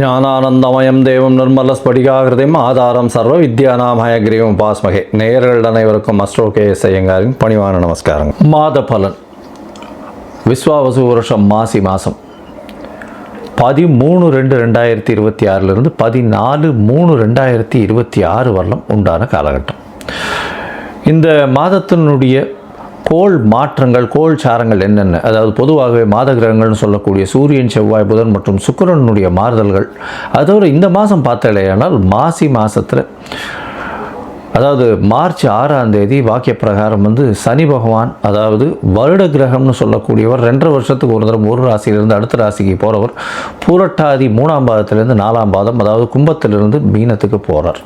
ஞானானந்தமயம் தேவம் நிர்மல ஸ்படிகாகிருதையும் ஆதாரம் சர்வ வித்யானாம் ஹயக்ரீவம் பாஸ்மகே நேயர்கள் அனைவருக்கும் அஸ்ட்ரோ கே எஸ் ஐயங்காரின் பணிவான நமஸ்காரம் மாத பலன் விஸ்வாவசு வருஷம் மாசி மாதம் பதிமூணு ரெண்டு ரெண்டாயிரத்தி இருபத்தி ஆறிலிருந்து பதினாலு மூணு ரெண்டாயிரத்தி இருபத்தி ஆறு வரலாம் உண்டான காலகட்டம். இந்த மாதத்தினுடைய கோள் மாற்றங்கள் கோள் சாரங்கள் என்னென்ன? அதாவது பொதுவாகவே மாத கிரகங்கள்னு சொல்லக்கூடிய சூரியன் செவ்வாய் புதன் மற்றும் சுக்கரனுடைய மாறுதல்கள். அதோட இந்த மாதம் பார்த்தாலேயானால் மாசி மாதத்தில் அதாவது மார்ச் ஆறாம் தேதி வாக்கிய பிரகாரம் வந்து சனி பகவான் அதாவது வருட கிரகம்னு சொல்லக்கூடியவர் ரெண்டரை வருஷத்துக்கு ஒரு தடவை ஒரு ராசியிலிருந்து அடுத்த ராசிக்கு போகிறவர் பூரட்டாதி மூணாம் பாதத்திலிருந்து நாலாம் பாதம் அதாவது கும்பத்திலிருந்து மீனத்துக்கு போகிறார்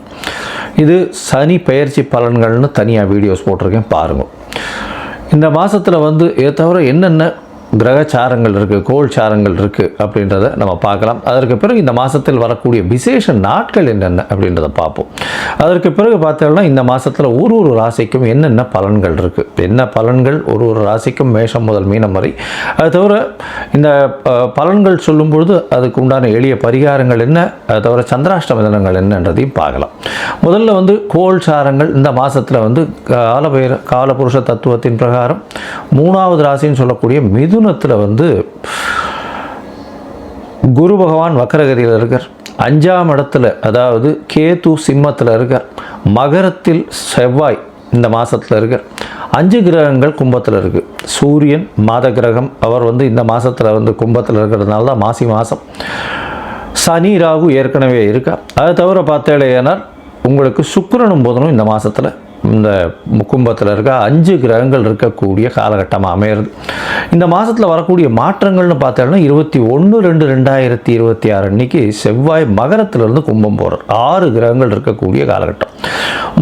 இது சனி பெயர்ச்சி பலன்கள்னு தனியாக வீடியோஸ் போட்டிருக்கேன் பாருங்கள் இந்த மாதத்தில் வந்து இதை தவிர என்னென்ன கிரகச்சாரங்கள் இருக்குது கோல் சாரங்கள் இருக்குது அப்படின்றத நம்ம பார்க்கலாம். அதற்கு பிறகு இந்த மாதத்தில் வரக்கூடிய விசேஷ நாட்கள் என்னென்ன அப்படின்றத பார்ப்போம். அதற்கு பிறகு பார்த்தோம்னா இந்த மாதத்தில் ஒரு ஒரு ராசிக்கும் என்னென்ன பலன்கள் இருக்குது என்ன பலன்கள்? ஒரு ஒரு ராசிக்கும் மேஷம் முதல் மீனம் வரை. அது தவிர இந்த பலன்கள் சொல்லும்பொழுது அதுக்கு உண்டான எளிய பரிகாரங்கள் என்ன? அது தவிர சந்திராஷ்டம தினங்கள் என்னன்றதையும் பார்க்கலாம். முதல்ல வந்து கோள் சாரங்கள். இந்த மாதத்தில் வந்து காலபைர காலபுருஷ தத்துவத்தின் பிரகாரம் மூணாவது ராசின்னு சொல்லக்கூடிய மிதுனத்தில் வந்து குரு பகவான் வக்கரகதியில் இருக்கார். அஞ்சாம் இடத்துல அதாவது கேது சிம்மத்தில் இருக்கார். மகரத்தில் செவ்வாய் இந்த மாதத்தில் இருக்கார். அஞ்சு கிரகங்கள் கும்பத்தில் இருக்குது சூரியன் மாத கிரகம் அவர் வந்து இந்த மாதத்தில் வந்து கும்பத்தில் இருக்கிறதுனால தான் மாசி மாதம் சனி ராகு ஏற்கனவே இருக்கா. அதை தவிர பார்த்தேனால் உங்களுக்கு சுக்கரனும் போதனும் இந்த மாதத்தில் இந்த கும்பத்தில் இருக்க அஞ்சு கிரகங்கள் இருக்கக்கூடிய காலகட்டமாக அமையிறது. இந்த மாதத்தில் வரக்கூடிய மாற்றங்கள்னு பார்த்தோம்னா இருபத்தி ஒன்று ரெண்டு ரெண்டாயிரத்தி இருபத்தி ஆறு அன்னைக்கு செவ்வாய் மகரத்திலிருந்து கும்பம் போகிறார் ஆறு கிரகங்கள் இருக்கக்கூடிய காலகட்டம்.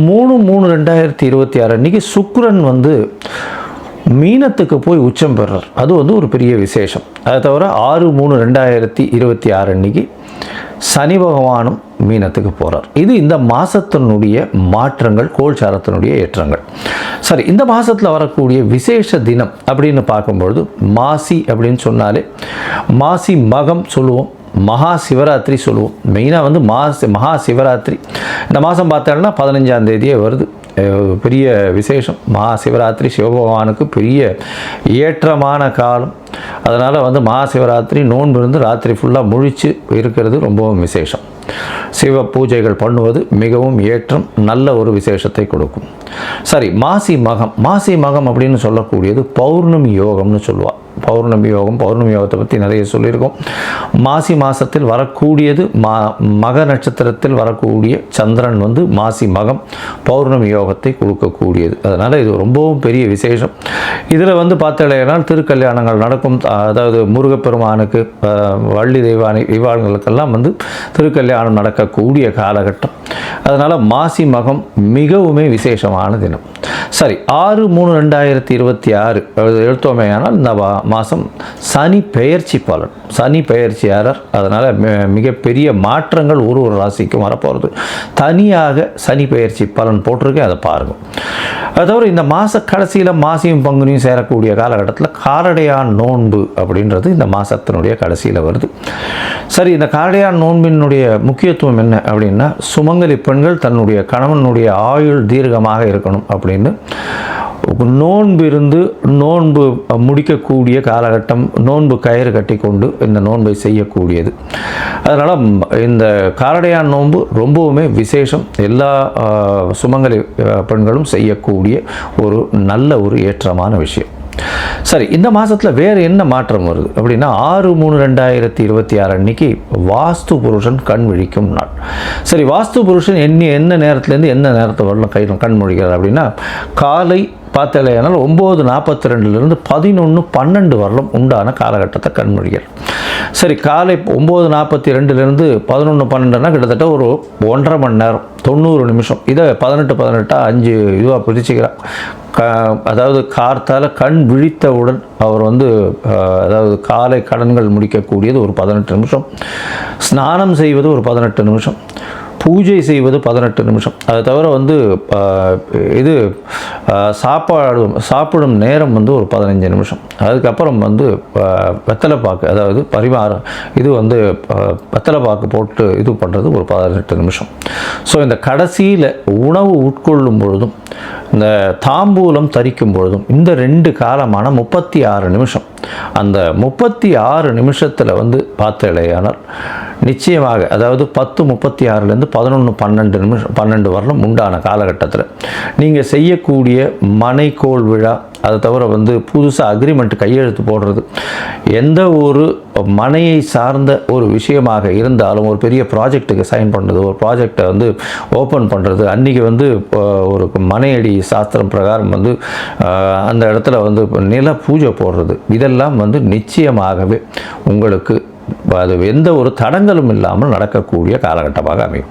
மூணு மூணு ரெண்டாயிரத்தி இருபத்தி ஆறு அன்னைக்கு சுக்ரன் வந்து மீனத்துக்கு போய் உச்சம் பெறுறார் அது வந்து ஒரு பெரிய விசேஷம். அதை தவிர ஆறு மூணு ரெண்டாயிரத்தி இருபத்தி ஆறு அன்னைக்கு சனி பகவானும் மீனத்துக்கு போகிறார் இது இந்த மாதத்தினுடைய மாற்றங்கள் கோல்சாரத்தினுடைய ஏற்றங்கள். சரி இந்த மாதத்தில் வரக்கூடிய விசேஷ தினம் அப்படின்னு பார்க்கும்பொழுது மாசி அப்படின்னு சொன்னாலே மாசி மகம் சொல்லுவோம் மகா சிவராத்திரி சொல்லுவோம். மெயினாக வந்து மாசி மகா சிவராத்திரி. இந்த மாதம் பார்த்தோம்னா பதினஞ்சாம் தேதியே வருது. பெரிய விசேஷம். மகா சிவராத்திரி சிவபகவானுக்கு பெரிய ஏற்றமான காலம். அதனால் வந்து மகா சிவராத்திரி நோன்பு இருந்து ராத்திரி ஃபுல்லாக முழிச்சு இருக்கிறது ரொம்பவும் விசேஷம். சிவ பூஜைகள் பண்ணுவது மிகவும் ஏற்றம் நல்ல ஒரு விசேஷத்தை கொடுக்கும். சரி மாசி மகம். மாசி மகம் அப்படின்னு சொல்லக்கூடியது பௌர்ணமி யோகம்னு சொல்லுவாள் பௌர்ணமி யோகம் பௌர்ணமி யோகத்தை பற்றி நிறைய சொல்லியிருக்கோம். மாசி மாதத்தில் வரக்கூடியது மா மக நட்சத்திரத்தில் வரக்கூடிய சந்திரன் வந்து மாசி மகம் பௌர்ணமி யோகத்தை கொடுக்கக்கூடியது. அதனால் இது ரொம்பவும் பெரிய விசேஷம். இதில் வந்து பார்த்தாலேனால் திருக்கல்யாணங்கள் நடக்கும். அதாவது முருகப்பெருமானுக்கு வள்ளி தெய்வானி தெய்வான்களுக்கெல்லாம் வந்து திருக்கல்யாணம் நடக்கக்கூடிய காலகட்டம். அதனால் மாசி மகம் மிகவுமே விசேஷமான தினம். சரி ஆறு மூணு ரெண்டாயிரத்தி இருபத்தி ஆறு எழுத்தோமையானால் இந்த மாதம் சனி பெயர்ச்சி பலன் சனி பெயர்ச்சியாளர் அதனால் மிகப்பெரிய மாற்றங்கள் ஒரு ஒரு ராசிக்கும் வரப்போகிறது தனியாக சனி பெயர்ச்சி பலன் போட்டிருக்கேன் அதை பாருங்கள் அது தவிர இந்த மாத கடைசியில் மாசியும் பங்குனியும் சேரக்கூடிய காலகட்டத்தில் காரடையான் நோன்பு அப்படின்றது இந்த மாதத்தினுடைய கடைசியில் வருது. சரி இந்த காரடையான் நோன்பினுடைய முக்கியத்துவம் என்ன அப்படின்னா சுமங்கலி பெண்கள் தன்னுடைய கணவனுடைய ஆயுள் தீர்க்கமாக இருக்கணும் அப்படின்னு. நோன்பு இருந்து நோன்பு முடிக்கக்கூடிய காலகட்டம் நோன்பு கயிறு கட்டி கொண்டு இந்த நோன்பை செய்யக்கூடியது. அதனால் இந்த காரடையான் நோன்பு ரொம்பவுமே விசேஷம். எல்லா சுமங்கலி பெண்களும் செய்யக்கூடிய ஒரு நல்ல ஒரு ஏற்றமான விஷயம். சரி இந்த மாதத்தில் வேறு என்ன மாற்றம் வருது? அப்படின்னா ஆறு மூணு ரெண்டாயிரத்தி இருபத்தி ஆறு அன்னைக்கு வாஸ்து புருஷன் கண் விழிக்கும் நாள். சரி வாஸ்து புருஷன் என்ன என்ன நேரத்துலேருந்து என்ன நேரத்தை வரலாம் கை கண் முழிக்கிறார் அப்படின்னா காலை பார்த்தலையானால் ஒம்பது நாற்பத்தி ரெண்டுலேருந்து பதினொன்று பன்னெண்டு வரலும் உண்டான காலகட்டத்தை கண்மொழிகள். சரி காலை ஒம்பது நாற்பத்தி ரெண்டுலேருந்து பதினொன்று பன்னெண்டுனா கிட்டத்தட்ட ஒரு ஒன்றரை மணி நேரம் தொண்ணூறு நிமிஷம். இதை பதினெட்டு பதினெட்டாக அஞ்சு இதுவாக பிரிச்சுக்கிறான். க அதாவது கார்த்தால் கண் விழித்தவுடன் அவர் வந்து அதாவது காலை கடன்கள் முடிக்கக்கூடியது ஒரு பதினெட்டு நிமிஷம். ஸ்நானம் செய்வது ஒரு பதினெட்டு நிமிஷம். பூஜை செய்வது பதினெட்டு நிமிஷம். அதை தவிர வந்து இது சாப்பாடும் சாப்பாடு சாப்பிடும் நேரம் வந்து ஒரு பதினஞ்சு நிமிஷம். அதுக்கப்புறம் வந்து ஆஹ், வெத்தலை பாக்கு அதாவது பரிமாறம் இது வந்து ஆஹ், வெத்தலை பாக்கு போட்டு இது பண்ணுறது ஒரு பதினெட்டு நிமிஷம். ஸோ இந்த கடைசியில் உணவு உட்கொள்ளும் பொழுதும் இந்த தாம்பூலம் தரிக்கும் பொழுதும் இந்த ரெண்டு காலமான முப்பத்தி ஆறு நிமிஷம் அந்த முப்பத்தி ஆறு நிமிஷத்தில் வந்து பார்த்தேடையானால் நிச்சயமாக அதாவது பத்து முப்பத்தி ஆறுலேருந்து பதினொன்று பன்னெண்டு நிமிஷம் பன்னெண்டு வரலும் உண்டான காலகட்டத்தில் நீங்கள் செய்யக்கூடிய மனைக்கோள் விழா அதை தவிர வந்து புதுசாக அக்ரிமெண்ட் கையெழுத்து போடுறது. எந்த ஒரு மனையை சார்ந்த ஒரு விஷயமாக இருந்தாலும் ஒரு பெரிய ப்ராஜெக்ட்டுக்கு சைன் பண்ணுறது ஒரு ப்ராஜெக்டை வந்து ஓப்பன் பண்ணுறது அன்றைக்கி வந்து ஒரு மனையடி சாஸ்திரம் பிரகாரம் வந்து அந்த இடத்துல வந்து நில பூஜை போடுறது. இதெல்லாம் வந்து நிச்சயமாகவே உங்களுக்கு அது எந்த ஒரு தடங்களும் இல்லாமல் நடக்கக்கூடிய காலகட்டமாக அமையும்.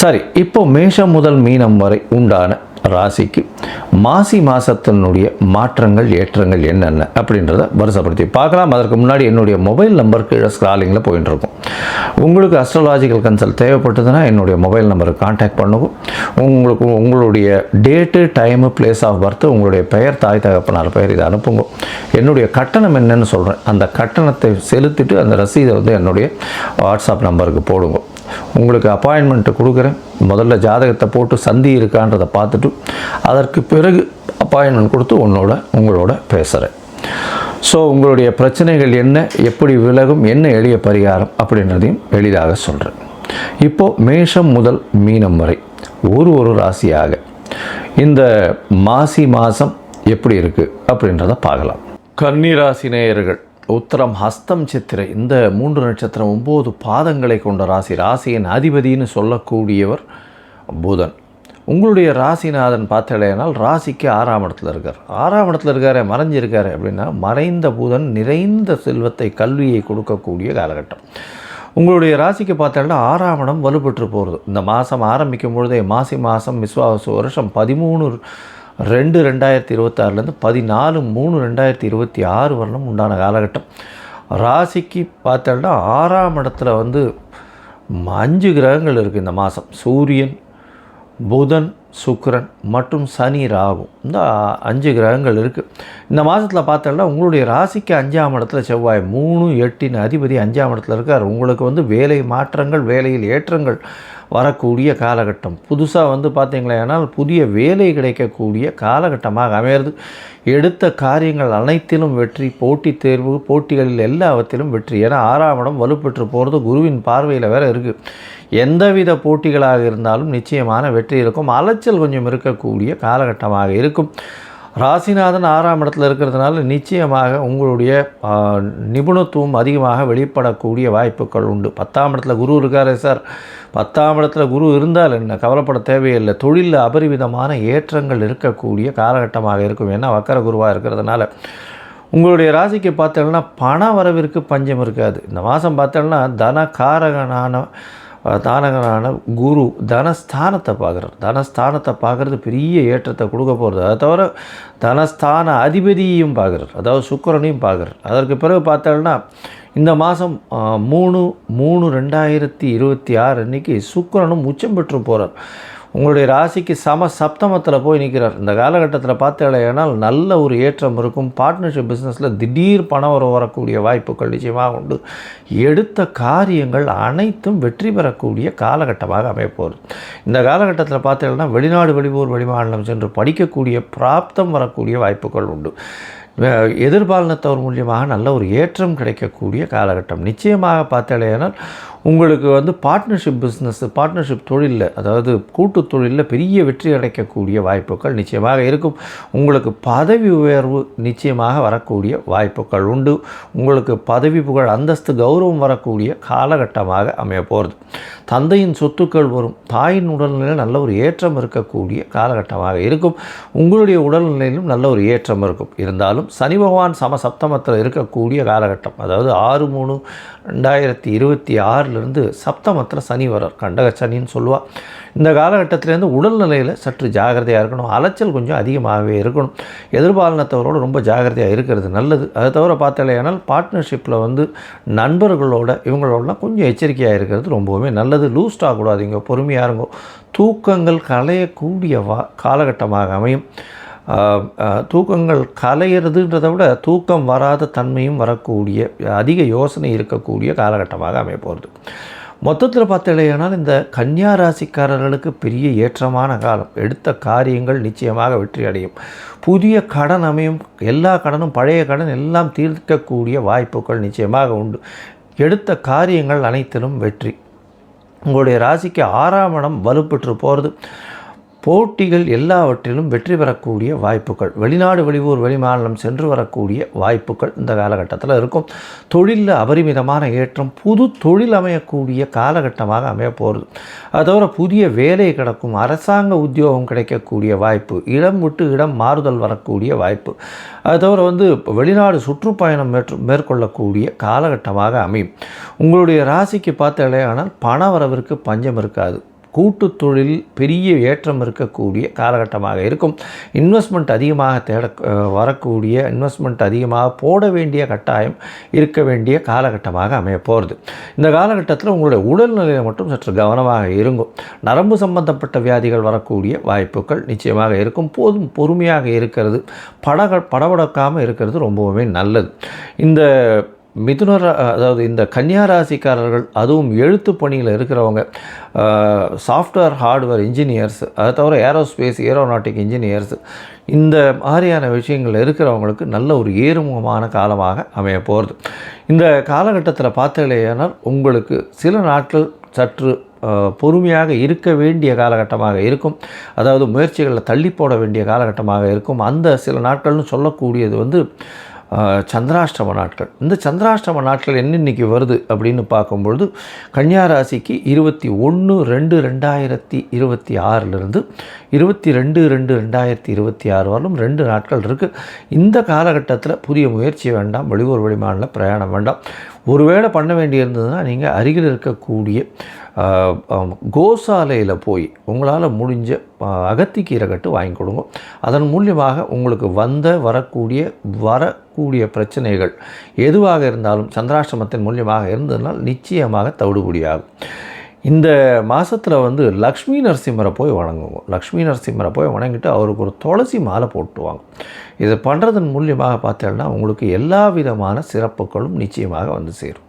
சரி இப்போ மேஷம் முதல் மீனம் வரை உண்டான ராசிக்கு மாசி மாதத்தினுடைய மாற்றங்கள் ஏற்றங்கள் என்னென்ன அப்படின்றத வருஷப்படுத்தி பார்க்கலாம். அதற்கு முன்னாடி என்னுடைய மொபைல் நம்பர் கீழே ஸ்க்ராலிங்கில் போயிட்டு இருக்கும். உங்களுக்கு அஸ்ட்ராலாஜிக்கல் கன்சல்ட் தேவைப்பட்டதுன்னா என்னுடைய மொபைல் நம்பருக்கு காண்டாக்ட் பண்ணுவோம் உங்களுக்கு உங்களுடைய date time place of birth உங்களுடைய பெயர் தாய் தகப்பனார் பெயர் இதை அனுப்புங்க. என்னுடைய கட்டணம் என்னன்னு சொல்கிறேன் அந்த கட்டணத்தை செலுத்திட்டு அந்த ரசீதை வந்து என்னுடைய வாட்ஸ்அப் நம்பருக்கு போடுங்க. உங்களுக்கு அப்பாயின்மெண்ட்டு கொடுக்குறேன். முதல்ல ஜாதகத்தை போட்டு சந்தி இருக்கான்றதை பார்த்துட்டு அதற்கு பிறகு அப்பாயின்மெண்ட் கொடுத்து உன்னோட உங்களோட பேசுகிறேன் ஸோ உங்களுடைய பிரச்சனைகள் என்ன எப்படி விலகும் என்ன எளிய பரிகாரம் அப்படின்றதையும் எளிதாக சொல்கிறேன் இப்போது மேஷம் முதல் மீனம் வரை ஒரு ஒரு ராசியாக இந்த மாசி மாதம் எப்படி இருக்குது அப்படின்றத பார்க்கலாம். கன்னிராசி நேயர்கள் உத்தரம் ஹஸ்தம் சித்திரை இந்த மூன்று நட்சத்திரம் ஒம்பது பாதங்களை கொண்ட ராசி. ராசியின் அதிபதின்னு சொல்லக்கூடியவர் புதன். உங்களுடைய ராசிநாதன் பார்த்தலையானால் ராசிக்கு ஆறாம் இடத்துல இருக்கார். ஆறாம் இடத்துல இருக்காரு மறைஞ்சிருக்காரு அப்படின்னா மறைந்த புதன் நிறைந்த செல்வத்தை கல்வியை கொடுக்கக்கூடிய காலகட்டம். உங்களுடைய ராசிக்கு பார்த்தாலும் ஆறாம் இடம் வலுப்பெற்று போகிறது இந்த மாதம் ஆரம்பிக்கும் பொழுதே மாசி மாதம் விஸ்வாச வருஷம் பதிமூணு ரெண்டு ரெண்டாயிரத்தி இருபத்தாறுலேருந்து பதினாலு மூணு ரெண்டாயிரத்தி இருபத்தி ஆறு வரலும் உண்டான காலகட்டம். ராசிக்கு பார்த்தோம்னா ஆறாம் இடத்துல வந்து அஞ்சு கிரகங்கள் இருக்குது இந்த மாதம். சூரியன் புதன் சுக்கரன் மற்றும் சனி ராகும் இந்த அஞ்சு கிரகங்கள் இருக்குது இந்த மாதத்தில் பார்த்தோம்னா உங்களுடைய ராசிக்கு அஞ்சாம் இடத்துல செவ்வாய் மூணு எட்டின் அதிபதி அஞ்சாம் இடத்துல இருக்கார். உங்களுக்கு வந்து வேலை மாற்றங்கள் வேலையில் ஏற்றங்கள் வரக்கூடிய காலகட்டம். புதுசாக வந்து பார்த்தீங்களேனால் புதிய வேலை கிடைக்கக்கூடிய காலகட்டமாக அமையிறது. எடுத்த காரியங்கள் அனைத்திலும் வெற்றி போட்டித் தேர்வு போட்டிகளில் எல்லாவற்றிலும் வெற்றி ஏன்னா ஆறாம் இடம் வலுப்பெற்று போகிறது குருவின் பார்வையில் வேறு இருக்குது எந்தவித போட்டிகளாக இருந்தாலும் நிச்சயமான வெற்றி இருக்கும். அலைச்சல் கொஞ்சம் இருக்கக்கூடிய காலகட்டமாக இருக்கும். ராசிநாதன் ஆறாம் இடத்துல இருக்கிறதுனால நிச்சயமாக உங்களுடைய நிபுணத்துவம் அதிகமாக வெளிப்படக்கூடிய வாய்ப்புகள் உண்டு. பத்தாம் இடத்துல குரு இருக்காரே சார். பத்தாம் இடத்துல குரு இருந்தால் என்ன? கவலைப்பட தேவையில்லை. தொழிலில் அபரிவிதமான ஏற்றங்கள் இருக்கக்கூடிய காலகட்டமாக இருக்கும். ஏன்னா வக்கர குருவாக இருக்கிறதுனால. உங்களுடைய ராசிக்கு பார்த்தோம்னா பண வரவிற்கு பஞ்சம் இருக்காது. இந்த மாதம் பார்த்தோம்னா தனகாரகனான தானகனான குரு தனஸ்தானத்தை பார்க்குறார். தனஸ்தானத்தை பார்க்குறது பெரிய ஏற்றத்தை கொடுக்க போகிறது அதை தவிர தனஸ்தான அதிபதியையும் பார்க்குறார். அதாவது சுக்கிரனையும் பார்க்குறார். அதற்கு பிறகு பார்த்தோம்னா இந்த மாதம் மூணு மூணு ரெண்டாயிரத்தி இருபத்தி ஆறு அன்னைக்கு சுக்கிரனும் உச்சம் பெற்று போகிறார் உங்களுடைய ராசிக்கு சம சப்தமத்தில் போய் நிற்கிறார் இந்த காலகட்டத்தில் பார்த்தீங்கன்னா நல்ல ஒரு ஏற்றம் இருக்கும். பார்ட்னர்ஷிப் பிஸ்னஸில் திடீர் பணம் வர வரக்கூடிய வாய்ப்புகள் நிச்சயமாக உண்டு. எடுத்த காரியங்கள் அனைத்தும் வெற்றி பெறக்கூடிய காலகட்டமாக அமையப்போகுது. இந்த காலகட்டத்தில் பார்த்தீங்கன்னா வெளிநாடு வெளியூர் வெளிமாநிலம் சென்று படிக்கக்கூடிய பிராப்தம் வரக்கூடிய வாய்ப்புகள் உண்டு. எதிர்பாலனத்தவர் மூலியமாக நல்ல ஒரு ஏற்றம் கிடைக்கக்கூடிய காலகட்டம். நிச்சயமாக பார்த்தாலேனால் உங்களுக்கு வந்து பார்ட்னர்ஷிப் பிஸ்னஸ் பார்ட்னர்ஷிப் தொழிலில் அதாவது கூட்டு தொழிலில் பெரிய வெற்றி அடைக்கக்கூடிய வாய்ப்புகள் நிச்சயமாக இருக்கும். உங்களுக்கு பதவி உயர்வு நிச்சயமாக வரக்கூடிய வாய்ப்புகள் உண்டு. உங்களுக்கு பதவி புகழ் அந்தஸ்து கௌரவம் வரக்கூடிய காலகட்டமாக அமைய போகிறது தந்தையின் சொத்துக்கள் வரும். தாயின் உடல்நிலையில் நல்ல ஒரு ஏற்றம் இருக்கக்கூடிய காலகட்டமாக இருக்கும். உங்களுடைய உடல்நிலையிலும் நல்ல ஒரு ஏற்றம் இருக்கும். இருந்தாலும் சனி பகவான் சம சப்தமத்தில் இருக்கக்கூடிய காலகட்டம் அதாவது ஆறு மூணு ரெண்டாயிரத்தி இருபத்தி ஆறில் காலகட்டத்திலிருந்து சப்தமத்தில் சனி வரார் கண்டக சனின்னு சொல்லுவாள் இந்த காலகட்டத்திலேருந்து உடல்நிலையில் சற்று ஜாகிரதையாக இருக்கணும். அலைச்சல் கொஞ்சம் அதிகமாகவே இருக்கணும். எதிர்பாலினத்தவரோடு ரொம்ப ஜாகிரதையாக இருக்கிறது நல்லது. அதை தவிர பார்த்தாலேயானால் பார்ட்னர்ஷிப்பில் வந்து நண்பர்களோட இவங்களோடலாம் கொஞ்சம் எச்சரிக்கையாக இருக்கிறது ரொம்பவுமே நல்லது. லூஸ்டாக கூடாதீங்க பொறுமையாக இருங்கோ. தூக்கங்கள் களையக்கூடிய வா காலகட்டமாக அமையும். தூக்கங்கள் கலையிறதுன்றதை விட தூக்கம் வராத தன்மையும் வரக்கூடிய அதிக யோசனை இருக்கக்கூடிய காலகட்டமாக அமைய போகிறது மொத்தத்தில் பார்த்தீங்கன்னா இந்த கன்னியா ராசிக்காரர்களுக்கு பெரிய ஏற்றமான காலம். எடுத்த காரியங்கள் நிச்சயமாக வெற்றி அடையும். புதிய கடன் அமையும். எல்லா கடனும் பழைய கடன் எல்லாம் தீர்க்கக்கூடிய வாய்ப்புகள் நிச்சயமாக உண்டு. எடுத்த காரியங்கள் அனைத்திலும் வெற்றி. உங்களுடைய ராசிக்கு ஆறாம் இடம் வலுப்பெற்று போகிறது போட்டிகள் எல்லாவற்றிலும் வெற்றி பெறக்கூடிய வாய்ப்புகள். வெளிநாடு வெளியூர் வெளிமாநிலம் சென்று வரக்கூடிய வாய்ப்புகள் இந்த காலகட்டத்தில் இருக்கும். தொழிலில் அபரிமிதமான ஏற்றம் புது தொழில் அமையக்கூடிய காலகட்டமாக அமைய போகிறது அது தவிர புதிய வேலை கிடக்கும் அரசாங்க உத்தியோகம் கிடைக்கக்கூடிய வாய்ப்பு இடம் விட்டு இடம் மாறுதல் வரக்கூடிய வாய்ப்பு. அது தவிர வந்து இப்போ வெளிநாடு சுற்றுப்பயணம் மேற்கொள்ளக்கூடிய காலகட்டமாக அமையும். உங்களுடைய ராசிக்கு பார்த்தாலேயானால் பண வரவிற்கு பஞ்சம் இருக்காது. கூட்டு தொழில் பெரிய ஏற்றம் இருக்கக்கூடிய காலகட்டமாக இருக்கும். இன்வெஸ்ட்மெண்ட் அதிகமாக தேட வரக்கூடிய இன்வெஸ்ட்மெண்ட் அதிகமாக போட வேண்டிய கட்டாயம் இருக்க வேண்டிய காலகட்டமாக அமைய போகிறது இந்த காலகட்டத்தில் உங்களுடைய உடல்நிலையில் மட்டும் சற்று கவனமாக இருங்கும் நரம்பு சம்பந்தப்பட்ட வியாதிகள் வரக்கூடிய வாய்ப்புகள் நிச்சயமாக இருக்கும். போதும் பொறுமையாக இருக்கிறது. படக படபடக்காமல் இருக்கிறது ரொம்பவுமே நல்லது. இந்த மிதுன அதாவது இந்த கன்னியா ராசிக்காரர்கள் அதுவும் எழுத்து பணியில் இருக்கிறவங்க. சாஃப்ட்வேர் ஹார்ட்வேர் இன்ஜினியர்ஸ் அதை தவிர ஏரோஸ்பேஸ் ஏரோநாட்டிக் இன்ஜினியர்ஸ் இந்த மாதிரியான விஷயங்கள் இருக்கிறவங்களுக்கு நல்ல ஒரு ஏறுமுகமான காலமாக அமைய போகிறது இந்த காலகட்டத்தில் பார்த்தீங்களேனால் உங்களுக்கு சில நாட்கள் சற்று பொறுமையாக இருக்க வேண்டிய காலகட்டமாக இருக்கும். அதாவது முயற்சிகளில் தள்ளி போட வேண்டிய காலகட்டமாக இருக்கும். அந்த சில நாட்கள்னு சொல்லக்கூடியது வந்து சந்திராஷ்டம நாட்கள். இந்த சந்திராஷ்டம நாட்கள் என்ன வருது அப்படின்னு பார்க்கும்பொழுது கன்னியாராசிக்கு இருபத்தி ஒன்று ரெண்டு ரெண்டாயிரத்தி இருபத்தி ஆறிலிருந்து இருபத்தி ரெண்டு ரெண்டு ரெண்டாயிரத்தி இருபத்தி ஆறு வரலும் ரெண்டு நாட்கள் இருக்குது இந்த காலகட்டத்தில் புதிய முயற்சி வேண்டாம் வெளியூர் வெளிமாநில பிரயாணம் வேண்டாம். ஒருவேளை பண்ண வேண்டியிருந்ததுன்னா நீங்கள் அருகில் இருக்கக்கூடிய கோசாலையில் போய் உங்களால் முடிஞ்ச அகத்திக்கீரை கட்டு வாங்கி கொடுங்க. அதன் மூலியமாக உங்களுக்கு வந்த வரக்கூடிய வரக்கூடிய பிரச்சனைகள் எதுவாக இருந்தாலும் சந்திராஷ்டமத்தின் மூலியமாக இருந்ததுனால் நிச்சயமாக தவிடுபடியாகும். இந்த மாதத்தில் வந்து லக்ஷ்மி நரசிம்மரை போய் வணங்குவோம் லக்ஷ்மி நரசிம்மரை போய் வணங்கிட்டு அவருக்கு ஒரு துளசி மாலை போட்டுவாங்க இதை பண்ணுறதன் மூலியமாக பார்த்தேன்னா உங்களுக்கு எல்லா விதமான சிறப்புகளும் நிச்சயமாக வந்து சேரும்.